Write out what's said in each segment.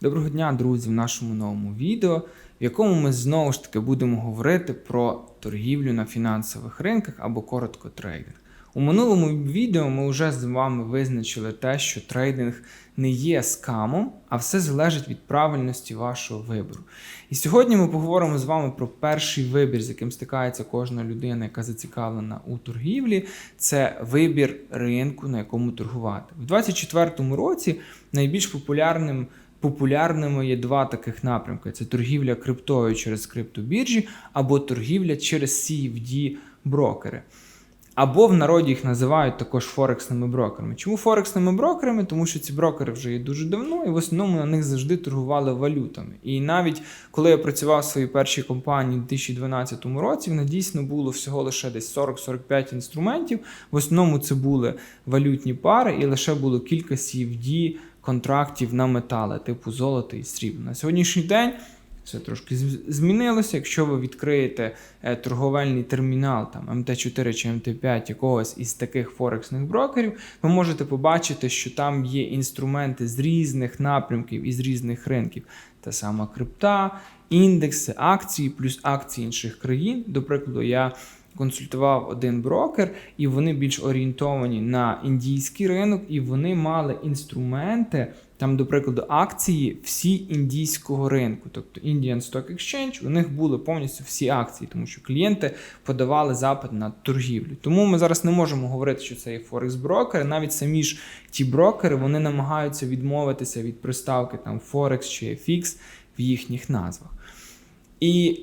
Доброго дня, друзі, в нашому новому відео, в якому ми знову ж таки будемо говорити про торгівлю на фінансових ринках або коротко трейдинг. У минулому відео ми вже з вами визначили те, що трейдинг не є скамом, а все залежить від правильності вашого вибору. І сьогодні ми поговоримо з вами про перший вибір, з яким стикається кожна людина, яка зацікавлена у торгівлі. Це вибір ринку, на якому торгувати. У 2024 році найбільш популярним. Популярними є два таких напрямки: це торгівля криптою через криптобіржі або торгівля через CFD брокери. Або в народі їх називають також форексними брокерами. Чому форексними брокерами? Тому що ці брокери вже є дуже давно, і в основному на них завжди торгували валютами. І навіть коли я працював в своїй першій компанії у 2012 році, в нас дійсно було всього лише десь 40-45 інструментів. В основному це були валютні пари, і лише було кілька CFD контрактів на метали, типу золото і срібло. На сьогоднішній день. Все трошки змінилося. Якщо ви відкриєте е, торговельний термінал, там МТ4 чи МТ5 якогось із таких форексних брокерів, ви можете побачити, що там є інструменти з різних напрямків і з різних ринків. Та сама крипта, індекси, акції, плюс акції інших країн. До прикладу, я консультував один брокер, і вони більш орієнтовані на індійський ринок, і вони мали інструменти. Там, до прикладу, акції всі індійського ринку, тобто Indian Stock Exchange, у них були повністю всі акції, тому що клієнти подавали запит на торгівлю. Тому ми зараз не можемо говорити, що це є форекс брокери. Навіть самі ж ті брокери вони намагаються відмовитися від приставки там Forex чи FX в їхніх назвах. І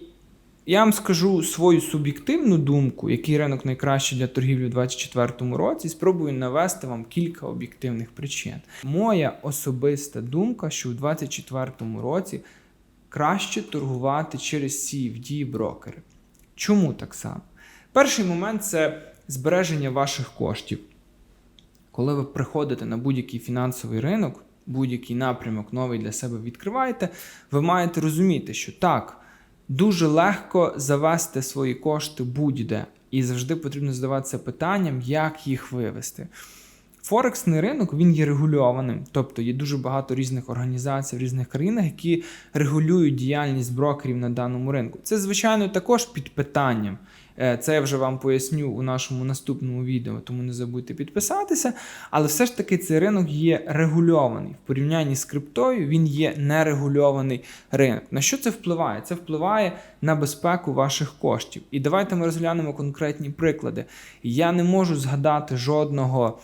я вам скажу свою суб'єктивну думку, який ринок найкращий для торгівлі у 2024 році, і спробую навести вам кілька об'єктивних причин. Моя особиста думка, що у 2024 році краще торгувати через CFD брокери. Чому так само? Перший момент це збереження ваших коштів. Коли ви приходите на будь-який фінансовий ринок, будь-який напрямок новий для себе відкриваєте, ви маєте розуміти, що так. Дуже легко завести свої кошти будь-де, і завжди потрібно задаватися питанням, як їх вивести. Форексний ринок він є регульованим, тобто є дуже багато різних організацій в різних країнах, які регулюють діяльність брокерів на даному ринку. Це, звичайно, також під питанням. Е, це я вже вам поясню у нашому наступному відео, тому не забудьте підписатися. Але все ж таки цей ринок є регульований. В порівнянні з криптою він є нерегульований ринок. На що це впливає? Це впливає на безпеку ваших коштів. І давайте ми розглянемо конкретні приклади. Я не можу згадати жодного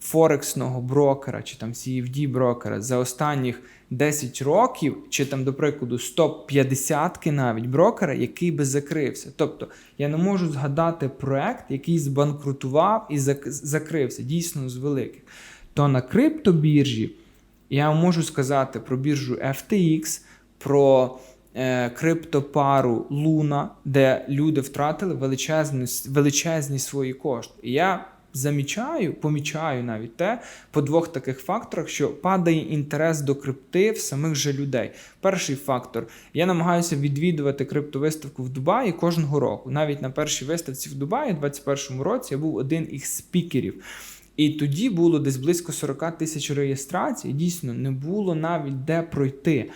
форексного брокера чи там CFD брокера за останніх 10 років, чи там, до прикладу, 150 навіть брокера, який би закрився. Тобто я не можу згадати проект, який збанкрутував і закрився дійсно з великих. То на криптобіржі я можу сказати про біржу FTX, про е, криптопару Luna, де люди втратили величезні, величезні свої кошти. І я замічаю, помічаю навіть те по двох таких факторах, що падає інтерес до крипти в самих же людей. Перший фактор: я намагаюся відвідувати криптовиставку в Дубаї кожного року. Навіть на першій виставці в Дубаї, у 2021 році, я був один із спікерів. І тоді було десь близько 40 тисяч реєстрацій. Дійсно, не було навіть де пройти.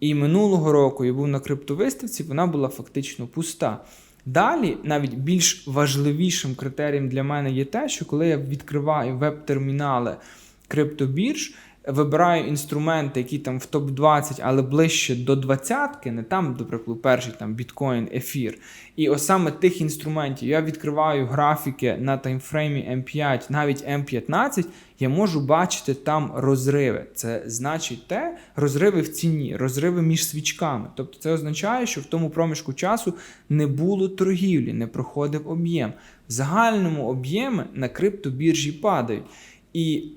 І минулого року я був на криптовиставці, вона була фактично пуста. Далі, навіть більш важливішим критерієм для мене є те, що коли я відкриваю веб-термінали криптобірж, вибираю інструменти, які там в топ-20, але ближче до 20 не там, до прикладу, перший там біткоін, ефір. І ось саме тих інструментів я відкриваю графіки на таймфреймі M5, навіть M15, я можу бачити там розриви. Це значить те, розриви в ціні, розриви між свічками. Тобто це означає, що в тому проміжку часу не було торгівлі, не проходив об'єм. В загальному об'єми на криптобіржі падають. І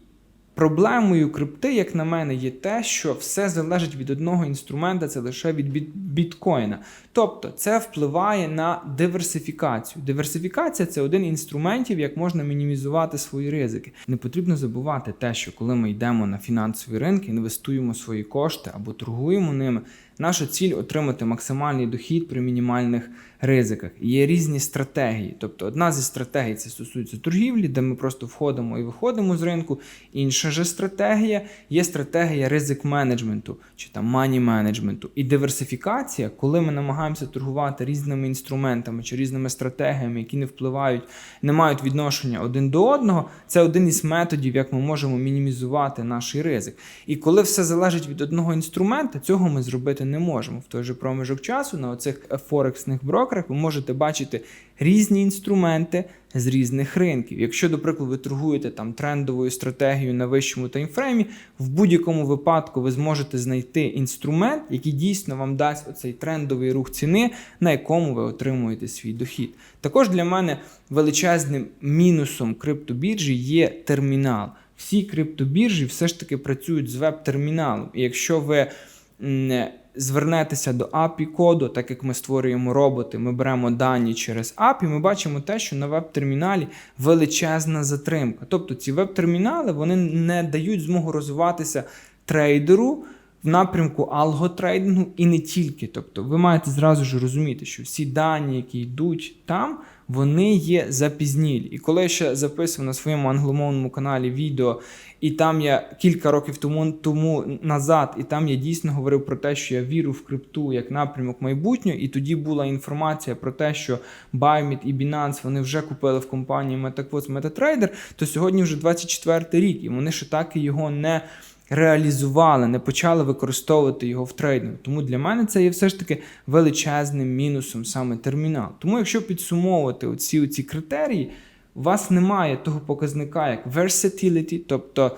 Проблемою крипти, як на мене, є те, що все залежить від одного інструмента, це лише від біткоїна. Тобто це впливає на диверсифікацію. Диверсифікація це один інструментів, як можна мінімізувати свої ризики. Не потрібно забувати те, що коли ми йдемо на фінансові ринки, інвестуємо свої кошти або торгуємо ними, Наша ціль отримати максимальний дохід при мінімальних ризиках. Є різні стратегії. Тобто, одна зі стратегій це стосується торгівлі, де ми просто входимо і виходимо з ринку. Інша же стратегія є стратегія ризик менеджменту чи там мані менеджменту. І диверсифікація, коли ми намагаємося торгувати різними інструментами чи різними стратегіями, які не впливають, не мають відношення один до одного, це один із методів, як ми можемо мінімізувати наш ризик. І коли все залежить від одного інструмента, цього ми зробити можемо. В той же проміжок часу на оцих форексних брокерах ви можете бачити різні інструменти з різних ринків. Якщо, до прикладу, ви торгуєте там трендовою стратегією на вищому таймфреймі, в будь-якому випадку ви зможете знайти інструмент, який дійсно вам дасть оцей трендовий рух ціни, на якому ви отримуєте свій дохід. Також для мене величезним мінусом криптобіржі є термінал. Всі криптобіржі все ж таки працюють з веб-терміналом. І якщо ви звернетеся до API коду, так як ми створюємо роботи, ми беремо дані через API, ми бачимо те, що на веб-терміналі величезна затримка. Тобто ці веб-термінали вони не дають змогу розвиватися трейдеру в напрямку алготрейдингу і не тільки. Тобто, ви маєте зразу ж розуміти, що всі дані, які йдуть там, вони є запізнілі. І коли я ще записував на своєму англомовному каналі відео, і там я кілька років тому, тому назад, і там я дійсно говорив про те, що я вірю в крипту як напрямок майбутнього, і тоді була інформація про те, що Bybit і Binance вони вже купили в компанії MetaQuest MetaTrader, то сьогодні вже 24 рік, і вони ще так і його не реалізували, не почали використовувати його в трейдингу. Тому для мене це є все ж таки величезним мінусом саме термінал. Тому, якщо підсумовувати оці, оці критерії, у вас немає того показника, як versatility, тобто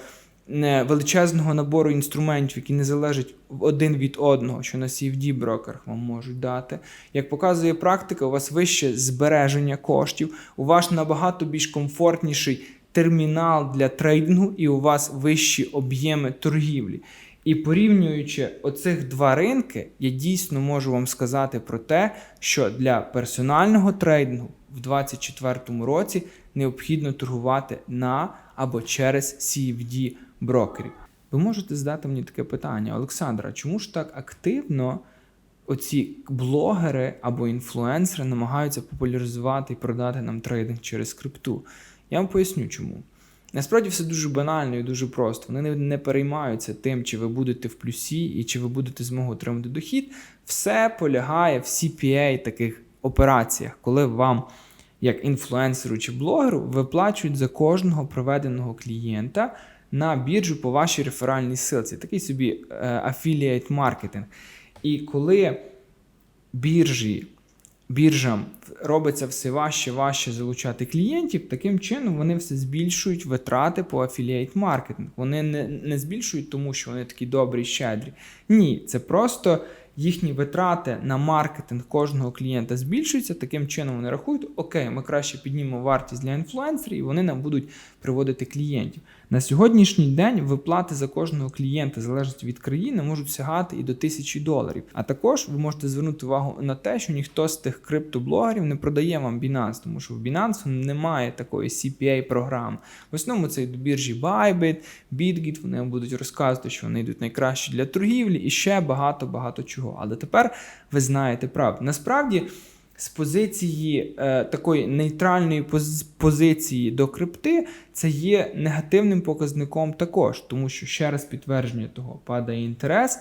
величезного набору інструментів, які не залежать один від одного, що на CFD брокерах вам можуть дати. Як показує практика, у вас вище збереження коштів, у вас набагато більш комфортніший термінал для трейдингу, і у вас вищі об'єми торгівлі. І порівнюючи оцих два ринки, я дійсно можу вам сказати про те, що для персонального трейдингу в 2024 році необхідно торгувати на або через CFD брокерів. Ви можете задати мені таке питання, Олександра, чому ж так активно оці блогери або інфлюенсери намагаються популяризувати і продати нам трейдинг через крипту? Я вам поясню чому. Насправді все дуже банально і дуже просто. Вони не, переймаються тим, чи ви будете в плюсі і чи ви будете змогу отримати дохід. Все полягає в CPA таких операціях, коли вам, як інфлюенсеру чи блогеру, виплачують за кожного проведеного клієнта на біржу по вашій реферальній силці. Такий собі е, маркетинг. І коли біржі біржам робиться все важче важче залучати клієнтів, таким чином вони все збільшують витрати по афіліейт маркетинг. Вони не, не збільшують, тому що вони такі добрі і щедрі. Ні, це просто їхні витрати на маркетинг кожного клієнта збільшуються. Таким чином вони рахують, окей, ми краще піднімемо вартість для інфлюенсерів, і вони нам будуть приводити клієнтів. На сьогоднішній день виплати за кожного клієнта залежно від країни можуть сягати і до тисячі доларів. А також ви можете звернути увагу на те, що ніхто з тих криптоблогерів не продає вам Binance, тому що в Binance немає такої CPA програми. В основному це йдуть біржі Bybit, BitGit, вони будуть розказувати, що вони йдуть найкраще для торгівлі і ще багато-багато чого. Але тепер ви знаєте правду. Насправді. З позиції е, такої нейтральної поз- позиції до крипти, це є негативним показником також, тому що ще раз підтвердження того, падає інтерес.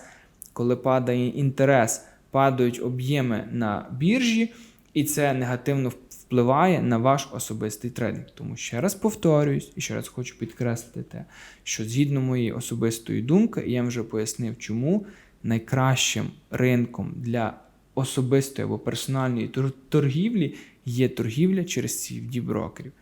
Коли падає інтерес, падають об'єми на біржі, і це негативно впливає на ваш особистий трейдинг. Тому ще раз повторююсь і ще раз хочу підкреслити те, що згідно моєї особистої думки, і я вже пояснив, чому найкращим ринком для особистої або персональної торгівлі є торгівля через CFD брокерів.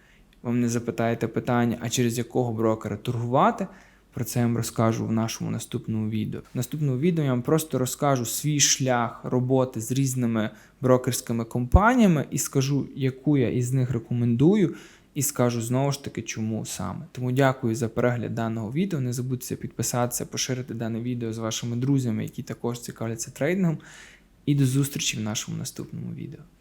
Вам не запитаєте питання, а через якого брокера торгувати? Про це я вам розкажу в нашому наступному відео. В наступному відео я вам просто розкажу свій шлях роботи з різними брокерськими компаніями і скажу, яку я із них рекомендую, і скажу знову ж таки, чому саме. Тому дякую за перегляд даного відео. Не забудьте підписатися, поширити дане відео з вашими друзями, які також цікавляться трейдингом. І до зустрічі в нашому наступному відео.